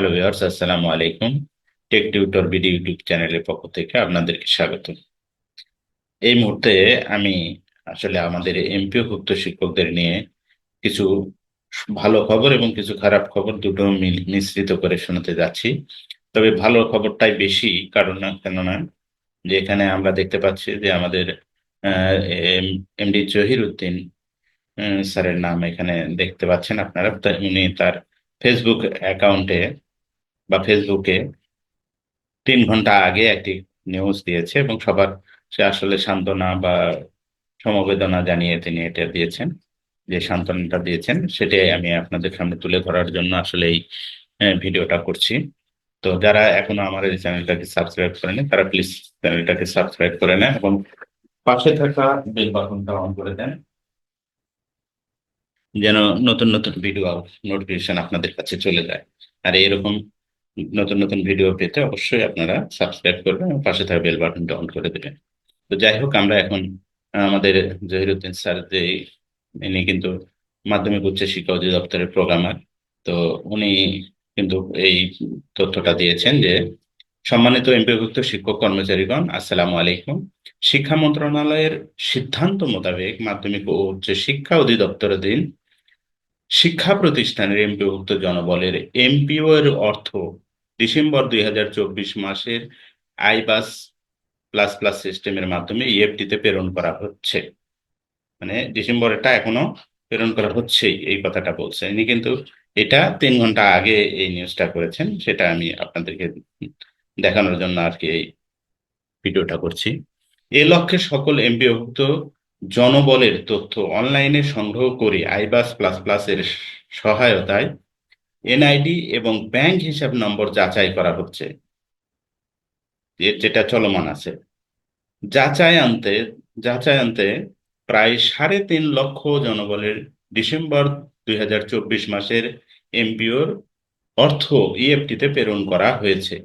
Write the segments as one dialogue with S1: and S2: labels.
S1: Hello viewers আসসালামু আলাইকুম take tutor BD YouTube চ্যানেলের পক্ষ থেকে আপনাদেরকে স্বাগত এই মুহূর্তে আমি আসলে আমাদের এমপিওভুক্ত শিক্ষকদের নিয়ে কিছু ভালো খবর এবং কিছু খারাপ খবর দুটো মিশ্রিত করে শোনাতে যাচ্ছি। তবে ভালো খবরটাই বেশি, কারণ না, কেননা যে এখানে আমরা দেখতে পাচ্ছি যে আমাদের এমডি জহির উদ্দিন স্যারের নাম এখানে দেখতে পাচ্ছেন আপনারা। উনি তার ফেসবুক অ্যাকাউন্টে বা ফেসবুকে তিন ঘণ্টা আগে একটি নিউজ দিয়েছে এবং সবার সে আসলে সান্ত্বনা বা সমবেদনা জানিয়ে তিনি এটা দিয়েছেন, যে সান্ত্বনাটা দিয়েছেন, সেটাই আমি আপনাদের সামনে তুলে ধরার জন্য আসলে এই ভিডিওটা করছি। তো যারা এখনও আমার এই চ্যানেলটাকে সাবস্ক্রাইব করেনি তারা প্লিজ চ্যানেলটাকে সাবস্ক্রাইব করে নেন এবং পাশে থাকা বেল বাটনটা অন করে দেন, যেন নতুন নতুন ভিডিও নোটিফিকেশন আপনাদের কাছে চলে যায়। আর এরকম নতুন নতুন ভিডিও পেতে অবশ্যই আপনারা সাবস্ক্রাইব করবেন এবং পাশে থাকা বেল বাটনটা অন করে দেবেন। তো যাই হোক, আমরা এখন আমাদের জহিরুদ্দিন স্যার যে ইনি কিন্তু মাধ্যমিক উচ্চ শিক্ষা অধিদপ্তরের প্রোগ্রামার তো উনি কিন্তু এই তথ্যটা দিয়েছেন যে, সম্মানিত এমপিভুক্ত শিক্ষক কর্মচারীগণ, আসসালামু আলাইকুম। শিক্ষা মন্ত্রণালয়ের সিদ্ধান্ত মোতাবেক মাধ্যমিক ও উচ্চ শিক্ষা অধিদপ্তরাধীন শিক্ষা প্রতিষ্ঠানের এমপিভুক্ত জনবলের এমপিও এর অর্থ ডিসেম্বর দুই মাসের আইবাস প্লাস প্লাস সিস্টেমের মাধ্যমে ইএফটি তে প্রেরণ করা হচ্ছে। মানে ডিসেম্বরেরটা এখনও প্রেরণ করা হচ্ছেই, এই কথাটা বলছে। ইনি কিন্তু এটা তিন ঘণ্টা আগে এই নিউজটা করেছেন, সেটা আমি আপনাদেরকে দেখানোর জন্য আর কি এই ভিডিওটা করছি। এ লক্ষ্যে সকল এমপিওভুক্ত জনবলের তথ্য অনলাইনে সংগ্রহ করে আইবাস প্লাস প্লাস এর সহায়তায় এনআইডি এবং ব্যাংক হিসাব নম্বর যাচাই করা হচ্ছে। যেটা চলমান আছে। যাচাই আনতে যাচাই আনতে প্রায় সাড়ে তিন লক্ষ জনবলের ডিসেম্বর দুই হাজার চব্বিশ মাসের এমপিওর অর্থ ইএফটিতে প্রেরণ করা হয়েছে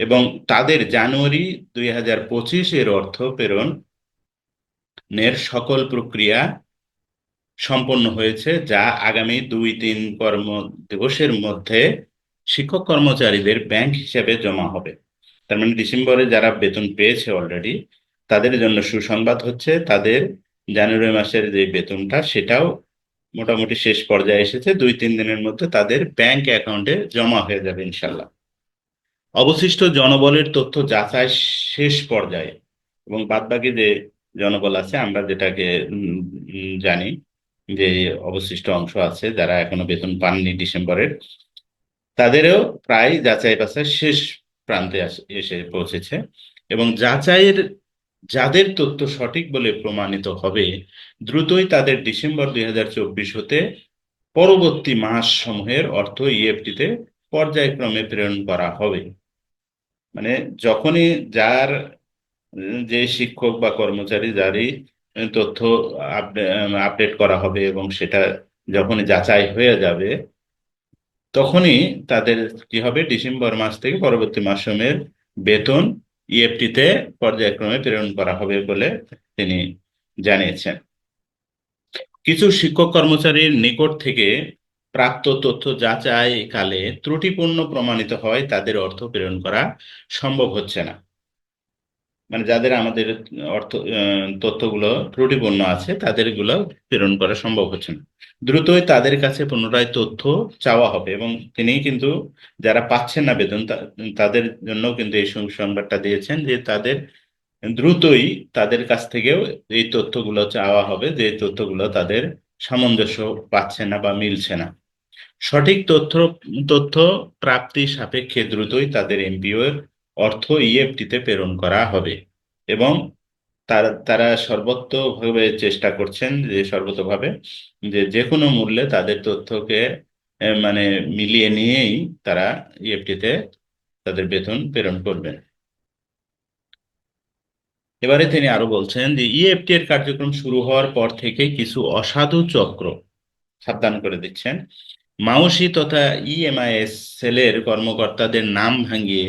S1: এবং তাদের জানুয়ারি দুই হাজার পঁচিশ এর অর্থ প্রেরণের সকল প্রক্রিয়া সম্পন্ন হয়েছে, যা আগামী দুই তিন কর্ম দিবসের মধ্যে শিক্ষক কর্মচারীদের ব্যাংক হিসেবে জমা হবে। তার মানে ডিসেম্বরে যারা বেতন পেয়েছে অলরেডি তাদের জন্য সুসংবাদ হচ্ছে, তাদের জানুয়ারি মাসের যে বেতনটা, সেটাও মোটামুটি শেষ পর্যায়ে এসেছে, দুই তিন দিনের মধ্যে তাদের ব্যাংক অ্যাকাউন্টে জমা হয়ে যাবে ইনশাল্লাহ অবশিষ্ট জনবলের তথ্য যাচাই শেষ পর্যায়ে এবং বাদবাকি যে জনবল আছে, আমরা যেটাকে জানি যে অবশিষ্ট অংশ আছে যারা এখনও বেতন পাননি ডিসেম্বরের, তাদেরও প্রায় যাচাই বাছাই শেষ প্রান্তে এসে পৌঁছেছে এবং যাচাইয়ের, যাদের তথ্য সঠিক বলে প্রমাণিত হবে, দ্রুতই তাদের ডিসেম্বর দুই হাজার চব্বিশ হতে পরবর্তী মাস সমূহের অর্থ ইএফটিতে পর্যায়ক্রমে প্রেরণ করা হবে। মানে যখনই যার যে শিক্ষক বা কর্মচারী যারই তথ্য আপডেট করা হবে এবং সেটা যখনই যাচাই হয়ে যাবে, তখনই তাদের কি হবে? ডিসেম্বর মাস থেকে পরবর্তী মাসের বেতন ইএফটিতে পর্যায়ক্রমে প্রেরণ করা হবে বলে তিনি জানিয়েছেন। কিছু শিক্ষক কর্মচারীর নিকট থেকে প্রাপ্ত তথ্য যাচাই কালে ত্রুটিপূর্ণ প্রমাণিত হয়, তাদের অর্থ প্রেরণ করা সম্ভব হচ্ছে না। মানে যাদের আমাদের অর্থ তথ্যগুলো ত্রুটিপূর্ণ আছে, তাদেরগুলো প্রেরণ করা সম্ভব হচ্ছে না। দ্রুতই তাদের কাছে পুনরায় তথ্য চাওয়া হবে এবং তিনি কিন্তু যারা পাচ্ছেন না বেতন তাদের জন্য কিন্তু এই সংবাদটা দিয়েছেন যে তাদের দ্রুতই তাদের কাছ থেকেও এই তথ্যগুলো চাওয়া হবে যে তথ্যগুলো তাদের সামঞ্জস্য পাচ্ছে না বা মিলছে না। সঠিক তথ্য তথ্য প্রাপ্তি সাপেক্ষে দ্রুতই তাদের এমপিও অর্থ ইএফটিতে প্রেরণ করা হবে এবং তারা তারা সর্বতভাবে চেষ্টা করছেন যে, সর্বতভাবে যে যে কোনো মূল্যে তাদের তথ্যকে মানে মিলিয়ে নিয়েই তারা ইএফটিতে তাদের বেতন প্রেরণ করবেন। এবারে তিনি আরও বলছেন যে ইএফটি এর কার্যক্রম শুরু হওয়ার পর থেকে কিছু অসাধু চক্র সাবধান করে দিচ্ছেন। মাউসি তথা ইএমআইএস সেলের কর্মকর্তাদের নাম ভাঙিয়ে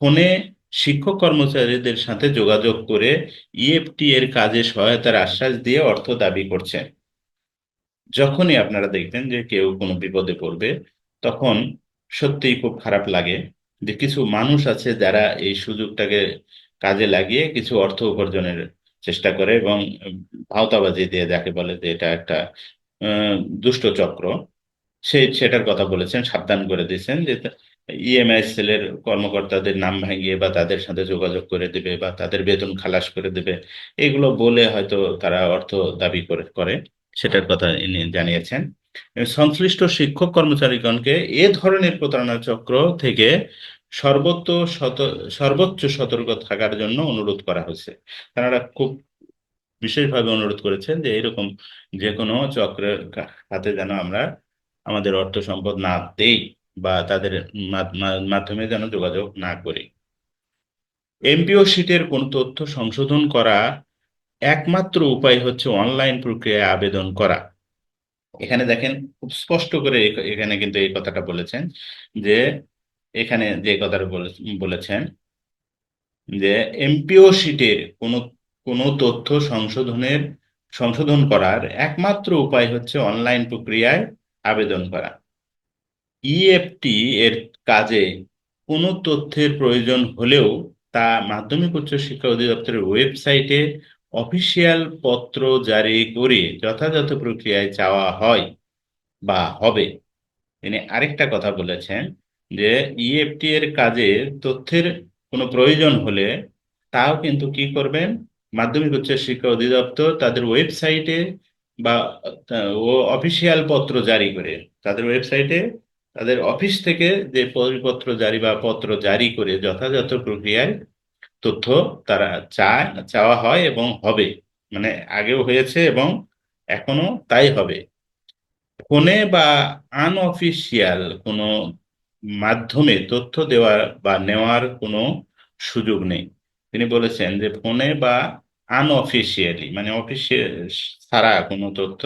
S1: ফোনে শিক্ষক কর্মচারীদের সাথে যোগাযোগ করে ইএফটি এর কাজে সহায়তার আশ্বাস দিয়ে অর্থ দাবি করছেন। যখনই আপনারা দেখবেন যে কেউ কোনো বিপদে পড়বে, তখন সত্যিই খুব খারাপ লাগে যে কিছু মানুষ আছে যারা এই সুযোগটাকে কাজে লাগিয়ে কিছু অর্থ উপার্জনের চেষ্টা করে এবং ভাওতাবাজি দিয়ে যাকে বলে যে এটা একটা দুষ্ট চক্র। সেই সেটার কথা বলেছেন, সাবধান করে দিয়েছেন যে ইএমআই সেলের কর্মকর্তাদের নাম ভাঙিয়ে বা তাদের সাথে যোগাযোগ করে দেবে বা তাদের বেতন খালাস করে দেবে, এগুলো বলে হয়তো তারা অর্থ দাবি করে করে। সেটার কথা জানিয়েছেন। সংশ্লিষ্ট শিক্ষক কর্মচারীগণকে এ ধরনের প্রতারণা চক্র থেকে সর্বোচ্চ সর্বোচ্চ সতর্ক থাকার জন্য অনুরোধ করা হয়েছে। তারা খুব বিশেষভাবে অনুরোধ করেছেন যে এরকম যে কোনো চক্রের হাতে যেন আমরা আমাদের অর্থ সম্পদ না দেই। বা তাদের মাধ্যমে যেন যোগাযোগ না করি। এমপিও শিটের কোন তথ্য সংশোধন করা একমাত্র উপায় হচ্ছে অনলাইন প্রক্রিয়ায় আবেদন করা। এখানে দেখেন, খুব স্পষ্ট করে এখানে কিন্তু এই কথাটা বলেছেন যে, এখানে যে কথাটা বলে- বলেছেন যে, এমপিও শিটের কোনো কোনো তথ্য সংশোধনের, সংশোধন করার একমাত্র উপায় হচ্ছে অনলাইন প্রক্রিয়ায় আবেদন করা। ইএফটি এর কাজে কোনো তথ্যের প্রয়োজন হলেও তা মাধ্যমিক উচ্চ শিক্ষা অধিদপ্তরের ওয়েবসাইটে অফিসিয়াল পত্র জারি করে যথাযথ প্রক্রিয়ায় চাওয়া হয় বা হবে। তিনি আরেকটা কথা বলেছেন যে ইএফটি এর কাজে তথ্যের কোনো প্রয়োজন হলে তাও কিন্তু কি করবেন? মাধ্যমিক উচ্চ শিক্ষা অধিদপ্তর তাদের ওয়েবসাইটে বা অফিসিয়াল পত্র জারি করে তাদের ওয়েবসাইটে তাদের অফিস থেকে যে পরিপত্র জারি বা পত্র জারি করে যথাযথ প্রক্রিয়ায় তথ্য তারা চায়, চাওয়া হয় এবং হবে। মানে আগেও হয়েছে এবং এখনও তাই হবে। ফোনে বা আনঅফিসিয়াল কোনো মাধ্যমে তথ্য দেওয়া বা নেওয়ার কোনো সুযোগ নেই। তিনি বলেছেন যে ফোনে বা আনঅফিসিয়ালি মানে অফিসিয়াল ছাড়া কোনো তথ্য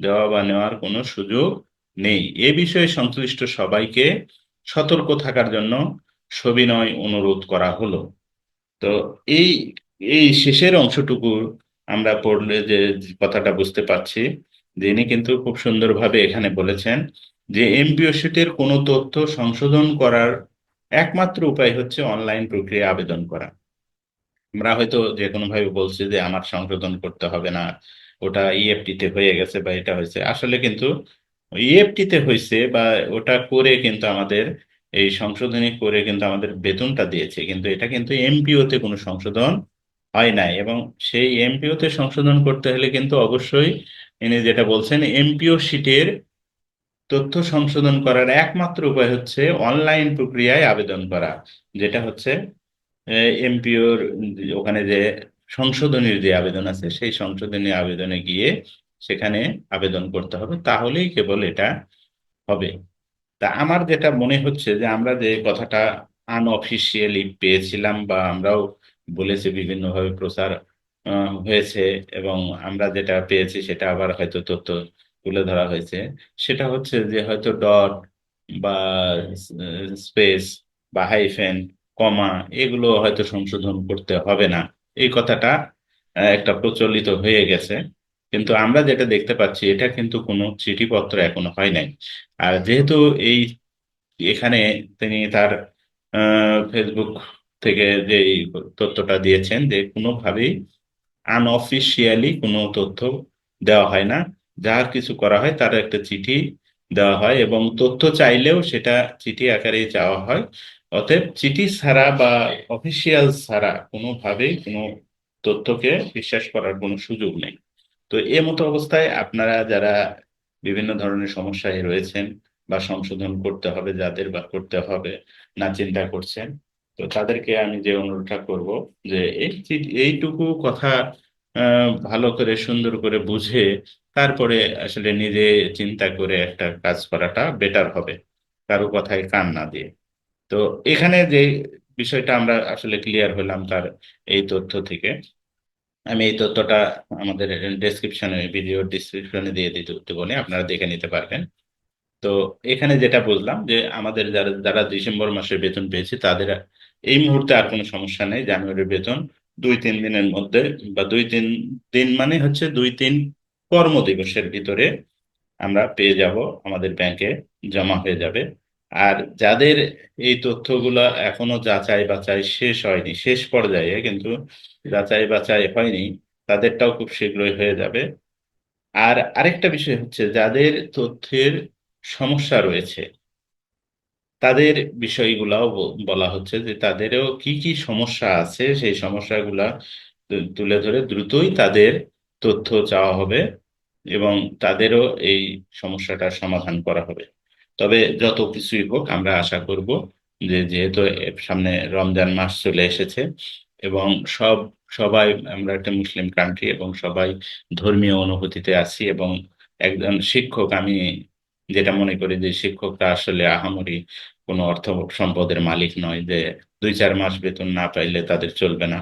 S1: দেওয়া বা নেওয়ার কোনো সুযোগ নেই। এ বিষয়ে সংশ্লিষ্ট সবাইকে সতর্ক থাকার জন্য সবিনয় অনুরোধ করা হলো। তো এই এই শেষের অংশটুকু আমরা পড়লে যে কথাটা বুঝতে পারছি যে ইনি কিন্তু খুব সুন্দরভাবে এখানে বলেছেন যে এমপিও শিটের কোনো তথ্য সংশোধন করার একমাত্র উপায় হচ্ছে অনলাইন প্রক্রিয়া আবেদন করা। আমরা হয়তো যে কোনো ভাবে বলছি যে আমার সংশোধন করতে হবে না, ওটা ইএফটিতে হয়ে গেছে বা এটা হয়েছে। আসলে কিন্তু ইএফটি তে হয়েছে বা ওটা করে কিন্তু আমাদের, এই সংশোধনী করে কিন্তু আমাদের বেতনটা দিয়েছে। কিন্তু এটা কিন্তু এমপিওতে কোনো সংশোধন হয় নাই এবং সেই এমপিওতে সংশোধন করতে হলে কিন্তু অবশ্যই ইনি যেটা বলছেন, এমপিও শিটের তথ্য সংশোধন করার একমাত্র উপায় হচ্ছে অনলাইন প্রক্রিয়ায় আবেদন করা, যেটা হচ্ছে এমপিওর ওখানে যে সংশোধনীর যে আবেদন আছে, সেই সংশোধনী আবেদনে গিয়ে সেখানে আবেদন করতে হবে, তাহলেই কেবল এটা হবে। তা আমার যেটা মনে হচ্ছে যে আমরা যে কথাটা আনঅফিসিয়ালি পেয়েছিলাম বা আমরাও বলেছি বিভিন্নভাবে প্রচার হয়েছে এবং আমরা যেটা পেয়েছি সেটা আবার হয়তো তথ্য তুলে ধরা হয়েছে, সেটা হচ্ছে যে হয়তো ডট বা স্পেস বা হাইফেন কমা এগুলো হয়তো সংশোধন করতে হবে না। এই কথাটা একটা প্রচলিত হয়ে গেছে। কিন্তু আমরা যেটা দেখতে পাচ্ছি, এটা কিন্তু কোনো চিঠিপত্র এখনও হয় নাই। আর যেহেতু এই এখানে তিনি তার ফেসবুক থেকে যে তথ্যটা দিয়েছেন যে কোনোভাবেই আনঅফিসিয়ালি কোনো তথ্য দেওয়া হয় না, যার কিছু করা হয় তার একটা চিঠি দেওয়া হয় এবং তথ্য চাইলেও সেটা চিঠি আকারেই চাওয়া হয়। অতএব চিঠি ছাড়া বা অফিসিয়াল ছাড়া কোনোভাবেই কোনো তথ্যকে বিশ্বাস করার কোনো সুযোগ নেই। তো এ মতো অবস্থায় আপনারা যারা বিভিন্ন ধরনের সমস্যায় রয়েছেন বা সংশোধন করতে হবে, যাদের বা করতে হবে না চিন্তা করছেন, তো তাদেরকে আমি যে অনুরোধটা করব যে এই এইটুকু কথা ভালো করে, সুন্দর করে বুঝে তারপরে আসলে নিজে চিন্তা করে একটা কাজ করাটা বেটার হবে, কারও কথায় কান না দিয়ে। তো এখানে যে বিষয়টা আমরা আসলে ক্লিয়ার হলাম তার এই তথ্য থেকে আমি এই তথ্যটা আমাদের ডেসক্রিপশনে ভিডিও ডিসক্রিপশনে দিয়ে দিতে নি, আপনারা দেখে নিতে পারবেন। তো এখানে যেটা বুঝলাম যে আমাদের যারা যারা ডিসেম্বর মাসের বেতন পেয়েছে তাদের এই মুহূর্তে আর কোনো সমস্যা নেই। জানুয়ারির বেতন দুই তিন দিনের মধ্যে বা দুই তিন দিন মানে হচ্ছে দুই তিন কর্মদিবসের ভিতরে আমরা পেয়ে যাব আমাদের ব্যাংকে জমা হয়ে যাবে। আর যাদের এই তথ্যগুলো এখনও যাচাই বাছাই শেষ হয়নি, শেষ পর্যায়ে কিন্তু যাচাই বাছাই হয়নি, তাদেরটাও খুব শীঘ্রই হয়ে যাবে। আর আরেকটা বিষয় হচ্ছে যাদের তথ্যের সমস্যা রয়েছে, তাদের বিষয়গুলাও বলা হচ্ছে যে তাদেরও কি কি সমস্যা আছে, সেই সমস্যাগুলা তুলে ধরে দ্রুতই তাদের তথ্য চাওয়া হবে এবং তাদেরও এই সমস্যাটার সমাধান করা হবে। তবে যত কিছুই হোক, আমরা আশা করব যে যেহেতু সামনে রমজান মাস চলে এসেছে এবং সব, সবাই, আমরা একটা মুসলিম কান্ট্রি এবং সবাই ধর্মীয় অনুভূতিতে আছি এবং একজন শিক্ষক, আমি যেটা মনে করি যে শিক্ষকরা আসলে আহামরি কোনো অর্থ সম্পদের মালিক নয় যে দুই, চার মাস বেতন না পাইলে তাদের চলবে না।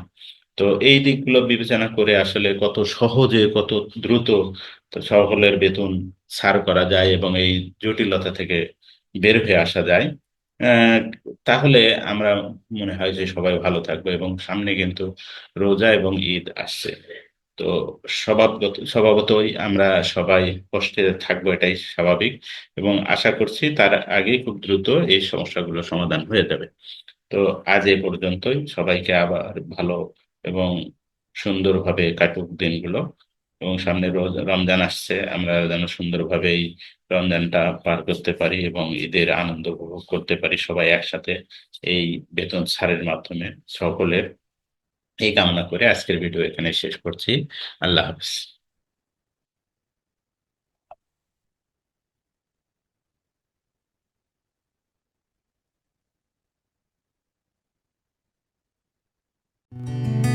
S1: তো এই দিকগুলো বিবেচনা করে আসলে কত সহজে, কত দ্রুত তো সকলের বেতন ছাড় করা যায় এবং এই জটিলতা থেকে বের হয়ে আসা যায়। তাহলে আমরা মনে হয় যে সবাই ভালো থাকব এবং সামনে কিন্তু রোজা এবং ঈদ আসছে। তো স্বভাবগত, স্বভাবতই আমরা সবাই কষ্টে থাকব, এটাই স্বাভাবিক এবং আশা করছি তার আগেই খুব দ্রুত এই সমস্যাগুলো সমাধান হয়ে যাবে। তো আজ এ পর্যন্তই। সবাইকে আবার ভালো এবং সুন্দরভাবে কাটুক দিনগুলো। এবং সামনে রমজান আসছে, আমরা যেন সুন্দরভাবে এই রমজানটা পার করতে পারি এবং ঈদের আনন্দ উপভোগ করতে পারি সবাই একসাথে এই বেতন ছাড়ের মাধ্যমে। সকলের এই কামনা করে আজকের ভিডিও এখানে শেষ করছি। আল্লাহ হাফিজ। thank you